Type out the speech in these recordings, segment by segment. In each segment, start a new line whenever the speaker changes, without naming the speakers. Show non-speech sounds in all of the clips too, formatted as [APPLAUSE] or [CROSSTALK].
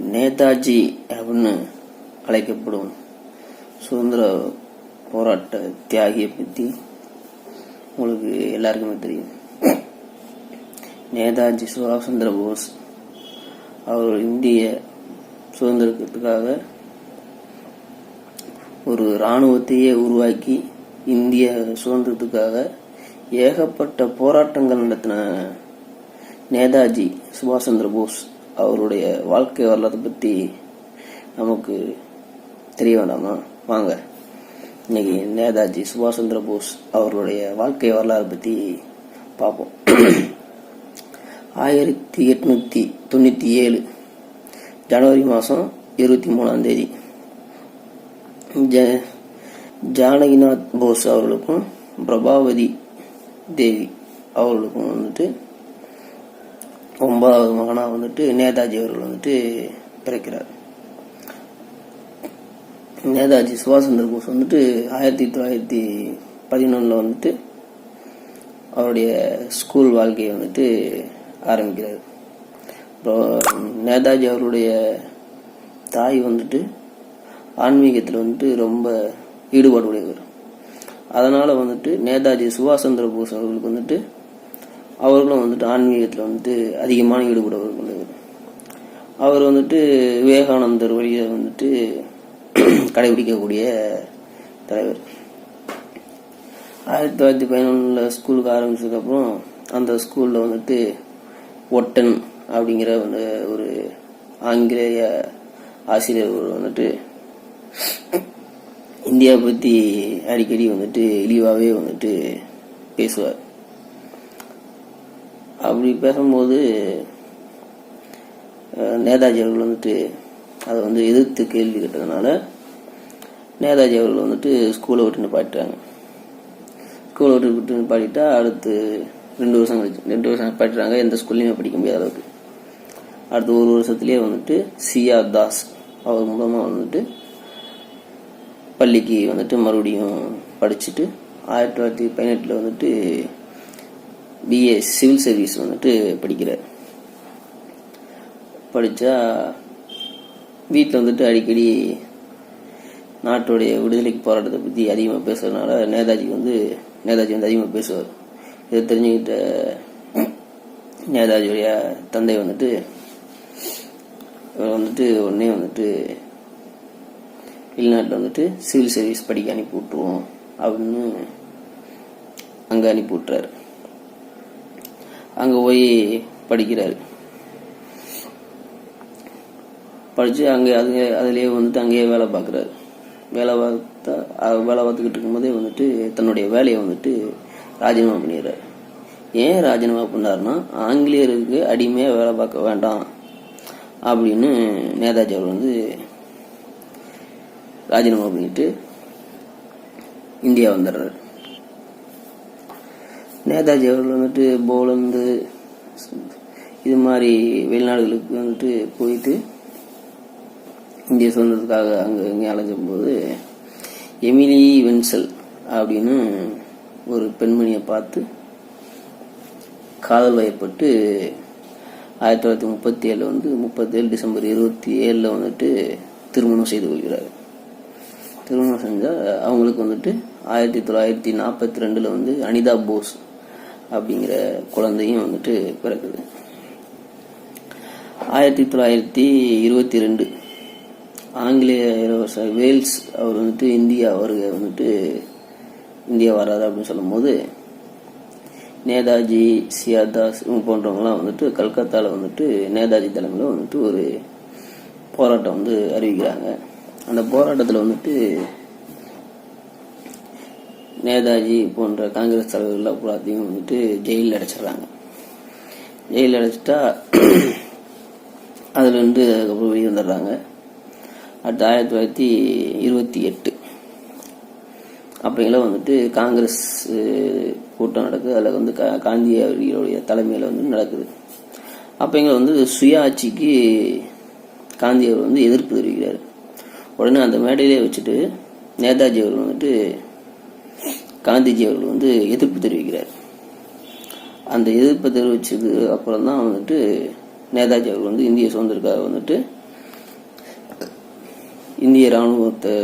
நேதாஜி அப்படின்னு அழைக்கப்படும் சுதந்திர போராட்ட தியாகியை பற்றி உங்களுக்கு எல்லாருக்குமே தெரியும். நேதாஜி சுபாஷ் சந்திர போஸ் அவர் இந்திய சுதந்திரத்துக்காக ஒரு இராணுவத்தையே உருவாக்கி இந்திய சுதந்திரத்துக்காக ஏகப்பட்ட போராட்டங்கள் நடத்தின நேதாஜி சுபாஷ் சந்திர போஸ். அவருடைய வாழ்க்கை வரலாற்றை பற்றி நமக்கு தெரிய வேண்டாமா வாங்க. இன்னைக்கு நேதாஜி சுபாஷ் சந்திர போஸ் அவருடைய வாழ்க்கை வரலாறு பற்றி பார்ப்போம். ஆயிரத்தி எட்நூத்தி தொண்ணூற்றி ஏழு ஜனவரி மாதம் இருபத்தி மூணாம் தேதி. ஜ ஜானகிநாத் போஸ் அவர்களுக்கும் பிரபாவதி தேவி அவர்களுக்கும் வந்துட்டு ஒன்பதாவது மகனாக வந்துட்டு நேதாஜி அவர்கள் வந்துட்டு பிறக்கிறார். நேதாஜி சுபாஷ் சந்திர போஸ் வந்துட்டு ஆயிரத்தி தொள்ளாயிரத்தி பதினொன்றில் வந்துட்டு அவருடைய ஸ்கூல் வாழ்க்கையை வந்துட்டு ஆரம்பிக்கிறார். அப்புறம் நேதாஜி அவருடைய தாய் வந்துட்டு ஆன்மீகத்தில் வந்துட்டு ரொம்ப ஈடுபாடு உடையவர் அதனால் வந்துட்டு நேதாஜி சுபாஷ் சந்திர போஸ் அவர்களுக்கு வந்துட்டு அவர்களும் வந்துட்டு ஆன்மீகத்தில் வந்துட்டு அதிகமான ஈடுபாடு அவர் வந்துட்டு விவேகானந்தர் வழியை வந்துட்டு [CLEARS THROAT] கடைபிடிக்கக்கூடிய தலைவர். ஆயிரத்தி தொள்ளாயிரத்தி பதினொன்றில் ஸ்கூலுக்கு ஆரம்பிச்சதுக்கப்புறம் அந்த ஸ்கூலில் வந்துட்டு ஒட்டன் அப்படிங்கிற வந்து ஒரு ஆங்கிலேய ஆசிரியர் ஒரு வந்துட்டு இந்தியா பற்றி அடிக்கடி வந்துட்டு இழிவாகவே வந்துட்டு பேசுவார். அப்படி பேசும்போது நேதாஜி அவர்கள் வந்துட்டு அதை வந்து எதிர்த்து கேள்வி கேட்டதுனால நேதாஜி அவர்கள் வந்துட்டு ஸ்கூலை விட்டு நிப்பாட்டுறாங்க ஸ்கூலை விட்டு விட்டு நிப்பாட்டிட்டா அடுத்து ரெண்டு வருஷம் கழிச்சு ரெண்டு வருஷம் நிப்பாட்டுறாங்க எந்த ஸ்கூல்லையுமே படிக்க முடியாத அளவுக்கு. அடுத்து ஒரு வருஷத்துலேயே வந்துட்டு சியா தாஸ் அவர் மூலமாக வந்துட்டு பள்ளிக்கு வந்துட்டு மறுபடியும் படிச்சுட்டு ஆயிரத்தி தொள்ளாயிரத்தி பதினெட்டில் வந்துட்டு பிஏ சிவில் சர்வீஸ் வந்துட்டு படிக்கிறார். படித்தா வீட்டில் வந்துட்டு அடிக்கடி நாட்டுடைய விடுதலைக்கு போராட்டத்தை பற்றி அதிகமாக பேசுறதுனால நேதாஜி வந்து நேதாஜி வந்து அதிகமாக பேசுவார். இதை தெரிஞ்சுக்கிட்ட நேதாஜியுடைய தந்தை வந்துட்டு இவர் வந்துட்டு உடனே வந்துட்டு வெளிநாட்டில் வந்துட்டு சிவில் சர்வீஸ் படிக்க அனுப்பி விட்டுருவோம் அப்படின்னு அங்கே அனுப்பி விட்டுறாரு. அங்கே போய் படிக்கிறாரு. படித்து அங்கே அது அதுலேயே வந்துட்டு அங்கேயே வேலை பார்க்குறாரு. வேலை பார்த்தா வேலை பார்த்துக்கிட்டு இருக்கும்போதே வந்துட்டு தன்னுடைய வேலையை வந்துட்டு ராஜினாமா பண்ணிடுறாரு. ஏன் ராஜினாமா பண்ணாருன்னா ஆங்கிலேயருக்கு அடிமையாக வேலை பார்க்க வேண்டாம் அப்படின்னு நேதாஜி அவர் வந்து ராஜினாமா பண்ணிட்டு இந்தியா வந்துடுறாரு. நேதாஜி அவர்கள் வந்துட்டு போலந்து இது மாதிரி வெளிநாடுகளுக்கு வந்துட்டு போயிட்டு இந்திய சுதந்திரத்துக்காக அங்கே இங்கே அலைஞ்சும்போது எமிலி வென்சல் அப்படின்னு ஒரு பெண்மணியை பார்த்து காதல் வயப்பட்டு ஆயிரத்தி தொள்ளாயிரத்தி முப்பத்தி ஏழில் வந்து முப்பத்தேழு டிசம்பர் இருபத்தி ஏழில் வந்துட்டு திருமணம் செய்து கொள்கிறார். திருமணம் செஞ்சால் அவங்களுக்கு வந்துட்டு ஆயிரத்தி தொள்ளாயிரத்தி நாற்பத்தி ரெண்டில் வந்து அனிதா போஸ் அப்படிங்கிற குழந்தையும் வந்துட்டு பிறக்குது. ஆயிரத்தி தொள்ளாயிரத்தி இருபத்தி ரெண்டு ஆங்கிலேய இளவரசர் வேல்ஸ் அவர் வந்துட்டு இந்தியா வருகை வந்துட்டு இந்தியா வராது அப்படின்னு சொல்லும்போது நேதாஜி சியாதாஸ் இவங்க போன்றவங்கலாம் வந்துட்டு கல்கத்தாவில் வந்துட்டு நேதாஜி தலைமையில் வந்துட்டு ஒரு போராட்டம் வந்து அறிவிக்கிறாங்க. அந்த போராட்டத்தில் வந்துட்டு நேதாஜி போன்ற காங்கிரஸ் தலைவர்கள் எல்லாத்தையும் வந்துட்டு ஜெயிலில் அடைச்சிடுறாங்க. ஜெயிலில் அடைச்சிட்டா அதுலேருந்து அதுக்கப்புறம் வெளியே வந்துடுறாங்க. அடுத்து ஆயிரத்தி தொள்ளாயிரத்தி இருபத்தி எட்டு. அப்போங்கெல்லாம் வந்துட்டு காங்கிரஸ் கூட்டம் நடக்குது. அதில் வந்து கா காந்தி அவர்களுடைய தலைமையில் வந்து நடக்குது. அப்போங்க வந்து சுயாட்சிக்கு காந்தி அவர் வந்து எதிர்ப்பு தெரிவிக்கிறார். உடனே அந்த மேடையிலே வச்சுட்டு நேதாஜி அவர் வந்துட்டு காந்திஜி அவர்கள் வந்து எதிர்ப்பு தெரிவிக்கிறார். அந்த எதிர்ப்பு தெரிவிச்சது அப்புறம் தான் வந்துட்டு நேதாஜி அவர்கள் வந்து இந்திய சுதந்திரக்காக வந்துட்டு இந்திய இராணுவத்தை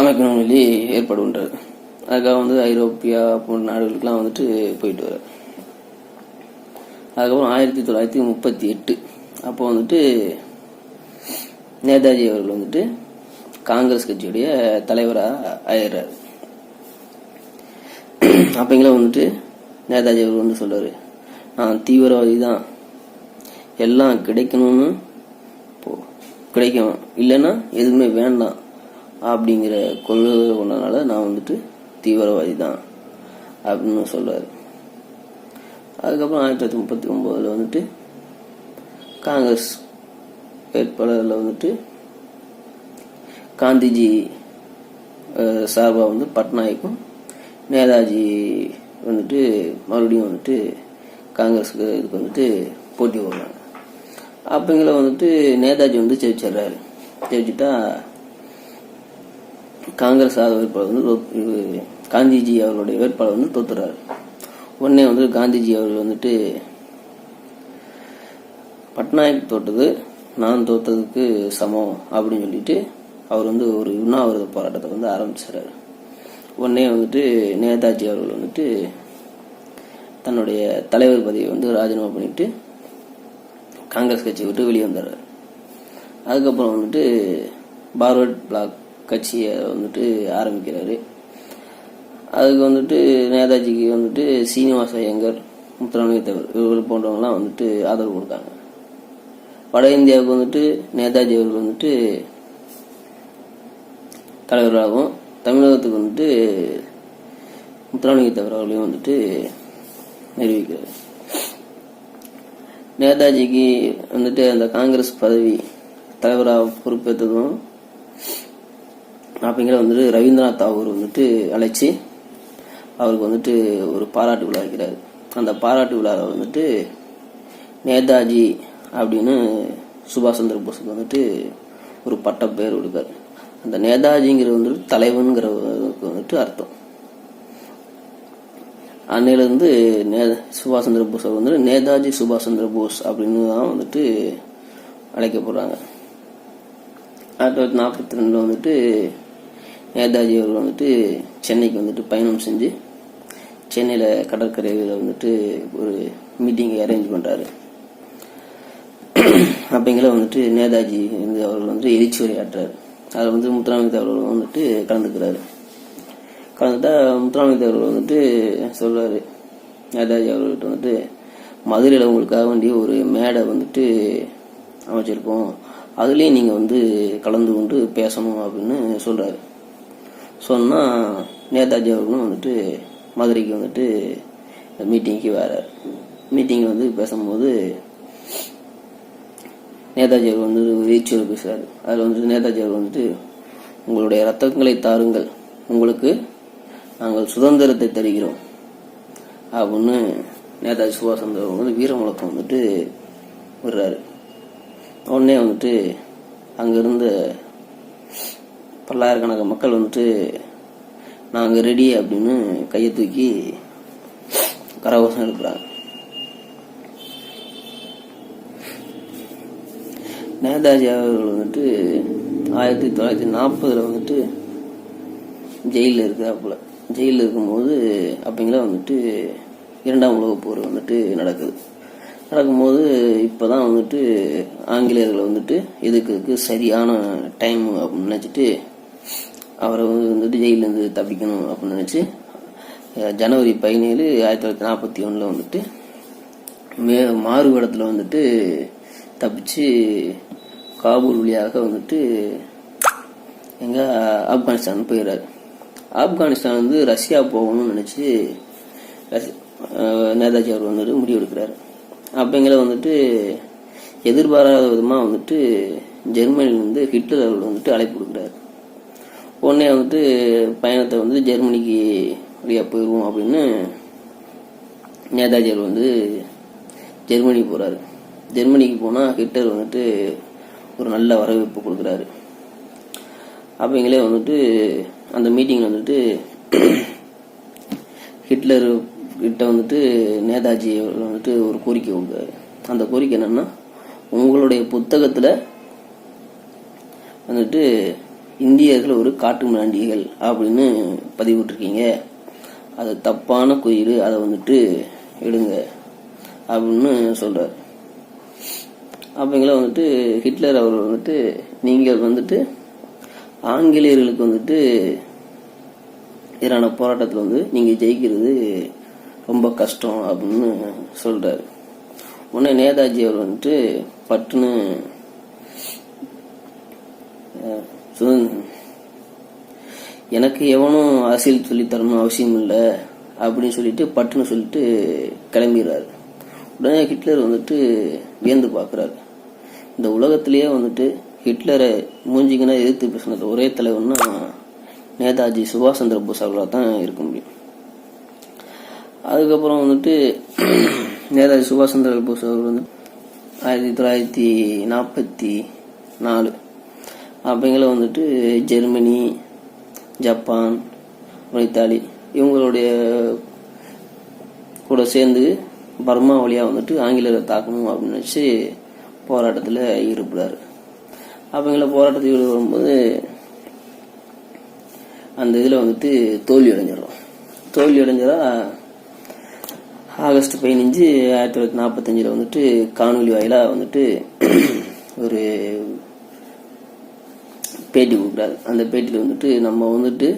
அமைக்கணும் சொல்லி ஏற்பாடு அதுக்காக வந்து ஐரோப்பியா போன்ற நாடுகளுக்கெல்லாம் வந்துட்டு போயிட்டு வர்றாரு. அதுக்கப்புறம் ஆயிரத்தி தொள்ளாயிரத்தி முப்பத்தி எட்டு அப்போ வந்துட்டு நேதாஜி அவர்கள் வந்துட்டு காங்கிரஸ் கட்சியுடைய தலைவராக ஆயிடுறாரு. அப்பங்கள வந்துட்டு நேதாஜி அவர் வந்து சொல்றாரு. நான் தீவிரவாதி தான் எல்லாம் கிடைக்கணும்னு போ கிடைக்கும். இல்லைன்னா எதுவுமே வேண்டாம் அப்படிங்கிற கொள்கை கொண்டனால நான் வந்துட்டு தீவிரவாதி தான் அப்படின்னு சொல்றாரு. அதுக்கப்புறம் ஆயிரத்தி தொள்ளாயிரத்தி முப்பத்தி ஒம்போதில் வந்துட்டு காங்கிரஸ் வேட்பாளரில் வந்துட்டு காந்திஜி சார்பாக வந்து பட்நாயக்கும் நேதாஜி வந்துட்டு மறுபடியும் வந்துட்டு காங்கிரஸுக்கு இதுக்கு வந்துட்டு போட்டி போடுறாங்க. அப்பங்கள வந்துட்டு நேதாஜி வந்து ஜெயிச்சிடுறாரு. ஜெயிச்சுட்டா காங்கிரஸ் வேட்பாளர் வந்து இது காந்திஜி அவர்களுடைய வேட்பாளர் வந்து தோத்துறாரு. உடனே வந்து காந்திஜி அவர்கள் வந்துட்டு பட்நாயக் தோட்டது நான் தோத்ததுக்கு சமம் அப்படின்னு சொல்லிட்டு அவர் வந்து ஒரு உண்ணாவிரத போராட்டத்தை வந்து ஆரம்பிச்சிடுறாரு. உடனே வந்துட்டு நேதாஜி அவர்கள் வந்துட்டு தன்னுடைய தலைவர் பதவியை வந்து ராஜினாமா பண்ணிட்டு காங்கிரஸ் கட்சியை விட்டு வெளியே வந்துடுறார். அதுக்கப்புறம் வந்துட்டு பார்வர்ட் பிளாக் கட்சியை வந்துட்டு ஆரம்பிக்கிறாரு. அதுக்கு வந்துட்டு நேதாஜிக்கு வந்துட்டு சீனிவாச ஐயங்கர் முத்துராமலிங்கத்தவர் இவர்கள் போன்றவங்களாம் வந்துட்டு ஆதரவு கொடுத்தாங்க. வட இந்தியாவுக்கு வந்துட்டு நேதாஜி அவர்கள் வந்துட்டு தலைவராகவும் தமிழகத்துக்கு வந்துட்டு முத்துராமலிங்க தேவர் அவர்களையும் வந்துட்டு நிரூபிக்கிறார். நேதாஜிக்கு வந்துட்டு அந்த காங்கிரஸ் பதவி தலைவராக பொறுப்பேற்றதும் அப்படிங்கிற வந்துட்டு ரவீந்திரநாத் தாகூர் வந்துட்டு அழைச்சி அவருக்கு வந்துட்டு ஒரு பாராட்டு விழா இருக்கிறார் அந்த பாராட்டு விழாவில் வந்துட்டு நேதாஜி அப்படின்னு சுபாஷ் சந்திர போஸுக்கு வந்துட்டு ஒரு பட்ட பெயர் கொடுக்காரு. அந்த நேதாஜிங்கிறது வந்துட்டு தலைவன்கிற வந்துட்டு அர்த்தம். அன்னையிலேருந்து நே சுபாஷ் சந்திர போஸ் அவர் வந்து நேதாஜி சுபாஷ் சந்திர போஸ் அப்படின்னு தான் வந்துட்டு அழைக்கப்படுறாங்க. ஆயிரத்தி தொள்ளாயிரத்தி நாற்பத்தி ரெண்டில் வந்துட்டு நேதாஜி அவர்கள் வந்துட்டு சென்னைக்கு வந்துட்டு பயணம் செஞ்சு சென்னையில் கடற்கரையில் வந்துட்டு ஒரு மீட்டிங் அரேஞ்ச் பண்ணுறாரு அப்படிங்கிற வந்துட்டு நேதாஜி வந்து அவர்கள் வந்துட்டு எழுச்சி உரையாற்றுறாரு. அதில் வந்து முத்துராமலிங்க அவர்கள் வந்துட்டு கலந்துக்கிறாரு. கலந்துட்டா முத்துராமலிங்க தேவர் வந்துட்டு சொல்கிறாரு நேதாஜி அவர்கிட்ட வந்துட்டு மதுரையில் உங்களுக்காக வேண்டிய ஒரு மேடை வந்துட்டு அமைச்சிருக்கோம். அதுலேயும் நீங்கள் வந்து கலந்து கொண்டு பேசணும் அப்படின்னு சொல்கிறாரு சொன்னால் நேதாஜி அவர்களும் வந்துட்டு மதுரைக்கு வந்துட்டு மீட்டிங்க்கு வரார். மீட்டிங் வந்து பேசும்போது நேதாஜி அவர் வந்து வீச்சூர் பேசுகிறார் அதில் வந்துட்டு நேதாஜி அவர் வந்துட்டு உங்களுடைய ரத்தங்களை தாருங்கள். உங்களுக்கு நாங்கள் சுதந்திரத்தை தருகிறோம். அப்படின்னு நேதாஜி சுபாஷ் சந்திர வந்து வீர முழக்கம் வந்துட்டு விடுறாரு. உடனே வந்துட்டு அங்கிருந்த பல்லாயிரக்கணக்கான மக்கள் வந்துட்டு நாங்கள் ரெடி அப்படின்னு கையை தூக்கி கரகோஷம் இருக்கிறாங்க நேதாஜி அவர்கள் வந்துட்டு ஆயிரத்தி தொள்ளாயிரத்தி நாற்பதில் வந்துட்டு ஜெயிலில் இருக்கிறாப்புல ஜெயிலில் இருக்கும்போது அப்படிங்களா வந்துட்டு இரண்டாம் உலக போர் வந்துட்டு நடக்குது. நடக்கும்போது இப்போ தான் வந்துட்டு ஆங்கிலேயர்கள் வந்துட்டு இதுக்கு சரியான டைம் அப்படின்னு நினச்சிட்டு அவரை வந்து வந்துட்டு ஜெயிலேருந்து தப்பிக்கணும் அப்படின்னு நினச்சி ஜனவரி பதினேழு ஆயிரத்தி தொள்ளாயிரத்தி நாற்பத்தி ஒன்றில் வந்துட்டு மே மாறுவேடத்தில் வந்துட்டு தப்பிச்சு காபூல் வழியாக வந்துட்டு எங்கே ஆப்கானிஸ்தான் போயிடுறாரு ஆப்கானிஸ்தான் வந்து ரஷ்யா போகணும்னு நினச்சி நேதாஜி அவர் வந்துட்டு முடிவெடுக்கிறாரு எங்களை வந்துட்டு எதிர்பாராத விதமாக வந்துட்டு ஜெர்மனிலேருந்து ஹிட்லர் அவர்கள் வந்துட்டு அழைப்பு கொடுக்குறாரு. உடனே வந்துட்டு பயணத்தை வந்து ஜெர்மனிக்கு வழியாக போயிடுவோம் அப்படின்னு நேதாஜி அவர் வந்து ஜெர்மனி போகிறாரு ஜெர்மனிக்கு போனால் ஹிட்லர் வந்துட்டு ஒரு நல்ல வரவேற்பு கொடுக்குறாரு. அப்படிங்களே வந்துட்டு அந்த மீட்டிங்கில் வந்துட்டு ஹிட்லர் கிட்ட வந்துட்டு நேதாஜி வந்துட்டு ஒரு கோரிக்கை கொடுக்குறாரு. அந்த கோரிக்கை என்னன்னா உங்களுடைய புத்தகத்தில் வந்துட்டு இந்தியர்கள் ஒரு காட்டு மிராண்டிகள் அப்படின்னு பதிவிட்டிருக்கீங்க. அது தப்பான குறியீடு அதை வந்துட்டு எடுங்க அப்படின்னு சொல்கிறார் அப்பங்கள வந்துட்டு ஹிட்லர் அவர் வந்துட்டு நீங்கள் வந்துட்டு ஆங்கிலேயர்களுக்கு வந்துட்டு எதிரான போராட்டத்தில் வந்து நீங்கள் ஜெயிக்கிறது ரொம்ப கஷ்டம் அப்படின்னு சொல்கிறார் உடனே நேதாஜி அவர் வந்துட்டு பட்டுன்னு சுதந்திர எனக்கு எவனும் அரசியல் சொல்லி தரணும் அவசியம் இல்லை அப்படின்னு சொல்லிட்டு பட்டுன்னு சொல்லிட்டு கிளம்பிடுறாரு. உடனே ஹிட்லர் வந்துட்டு வியந்து பார்க்குறாரு. இந்த உலகத்திலேயே வந்துட்டு ஹிட்லரை மூஞ்சிங்கன்னா எதிர்த்து பேசினது ஒரே தலைவர்னா நேதாஜி சுபாஷ் சந்திர போஸ் அவர்களாக தான் இருக்க முடியும். அதுக்கப்புறம் வந்துட்டு நேதாஜி சுபாஷ் சந்திர போஸ் அவர் வந்து ஆயிரத்தி தொள்ளாயிரத்தி நாற்பத்தி நாலு. அப்பங்கள வந்துட்டு ஜெர்மனி ஜப்பான் அப்புறம் இத்தாலி இவங்களுடைய கூட சேர்ந்து பர்மா வழியாக வந்துட்டு ஆங்கிலேயரை தாக்கணும் அப்படின்னு வச்சு போராட்டத்தில் ஈடுபடுறாரு. அவங்கள போராட்டத்தில் ஈடுபடும்போது வரும்போது அந்த இதில் வந்துட்டு தோல்வி அடைஞ்சிடறோம். தோல்வி அடைஞ்சதா ஆகஸ்ட் பதினஞ்சு ஆயிரத்தி தொள்ளாயிரத்தி நாற்பத்தஞ்சில் வந்துட்டு காணொலி வாயிலாக வந்துட்டு ஒரு பேட்டி கொடுக்குறாரு. அந்த பேட்டியில் வந்துட்டு நம்ம வந்துட்டு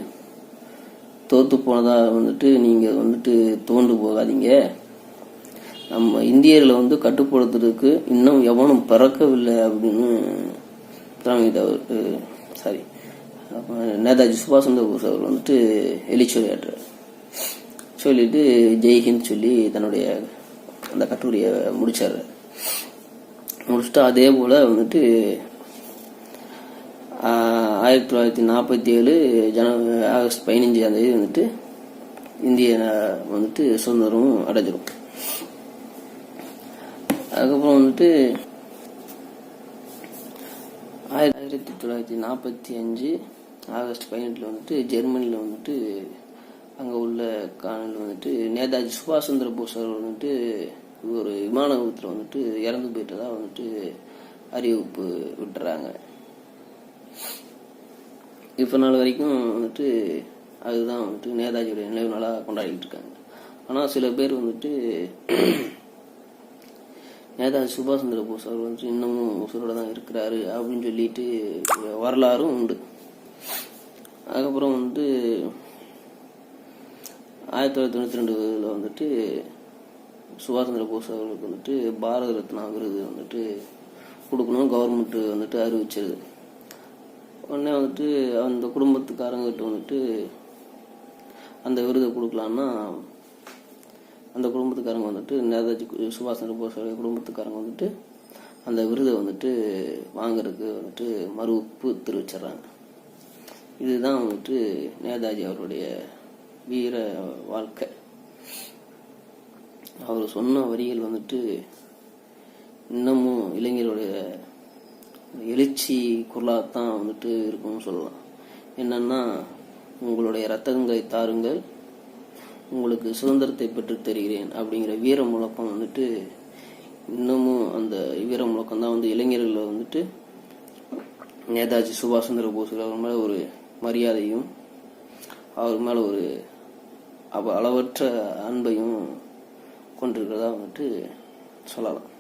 தோற்று போனதாக வந்துட்டு நீங்கள் வந்துட்டு தோண்டு போகாதீங்க. நம்ம இந்தியர்களை வந்து கட்டுப்படுத்துறதுக்கு இன்னும் எவனும் பிறக்கவில்லை அப்படின்னு தலைமை சாரி நேதாஜி சுபாஷ் சந்திர போஸ் அவர் வந்துட்டு எழுச்சொலியாட்டுறாரு சொல்லிட்டு ஜெய்ஹிந்த் சொல்லி தன்னுடைய அந்த கட்டுரையை முடிச்சார். முடிச்சுட்டு அதே போல் வந்துட்டு ஆயிரத்தி தொள்ளாயிரத்தி நாற்பத்தி ஏழு ஜன ஆகஸ்ட் பதினஞ்சாம் தேதி வந்துட்டு இந்திய வந்துட்டு சுதந்திரமும் அடைஞ்சிரும். அதுக்கப்புறம் வந்துட்டு ஆயிரத்தி தொள்ளாயிரத்தி நாற்பத்தி அஞ்சு ஆகஸ்ட் பதினெட்டில் வந்துட்டு ஜெர்மனியில் வந்துட்டு அங்கே உள்ள காணல் வந்துட்டு நேதாஜி சுபாஷ் சந்திர போஸ் அவர் வந்துட்டு ஒரு விமான விபத்தில் வந்துட்டு இறந்து போயிட்டதாக வந்துட்டு அறிவிப்பு விட்டுறாங்க. இப்போ நாள் வரைக்கும் வந்துட்டு அதுதான் வந்துட்டு நேதாஜியுடைய நினைவு நாளாக கொண்டாடிட்டு இருக்காங்க. ஆனால் சில பேர் வந்துட்டு நேதாஜி சுபாஷ் சந்திர போஸ் அவர் வந்துட்டு இன்னமும் உசுரோட தான் இருக்கிறாரு அப்படின்னு சொல்லிட்டு வரலாறும் உண்டு. அதுக்கப்புறம் வந்து ஆயிரத்தி தொள்ளாயிரத்தி தொண்ணூற்றி ரெண்டுல வந்துட்டு சுபாஷ் சந்திர போஸ் அவர்களுக்கு வந்துட்டு பாரத ரத்னா விருது வந்துட்டு கொடுக்கணும் கவர்மெண்ட் வந்துட்டு அறிவிச்சது. உடனே வந்துட்டு அந்த குடும்பத்துக்காரங்கிட்ட வந்துட்டு அந்த விருதை கொடுக்கலான்னா அந்த குடும்பத்துக்காரங்க வந்துட்டு நேதாஜி சுபாஷ் சந்திர போஸோடைய குடும்பத்துக்காரங்க வந்துட்டு அந்த விருதை வந்துட்டு வாங்குறதுக்கு வந்துட்டு மறுப்பு தெரிவிச்சிடுறாங்க. இதுதான் வந்துட்டு நேதாஜி அவருடைய வீர வாழ்க்கை. அவர் சொன்ன வரிகள் வந்துட்டு இன்னமும் இளைஞருடைய எழுச்சி குரலாகத்தான் வந்துட்டு இருக்கும்னு சொல்லலாம். என்னன்னா உங்களுடைய ரத்தங்களை தாருங்கள் உங்களுக்கு சுதந்திரத்தை பெற்று தருகிறேன் அப்படிங்கிற வீர முழக்கம் வந்துட்டு இன்னமும் அந்த வீர முழக்கம் தான் வந்து இளைஞர்களை வந்துட்டு நேதாஜி சுபாஷ் சந்திர போஸ் அவர் மேலே ஒரு மரியாதையும் அவர் மேலே ஒரு அவ அளவற்ற அன்பையும் கொண்டிருக்கிறதா வந்துட்டு சொல்லலாம்.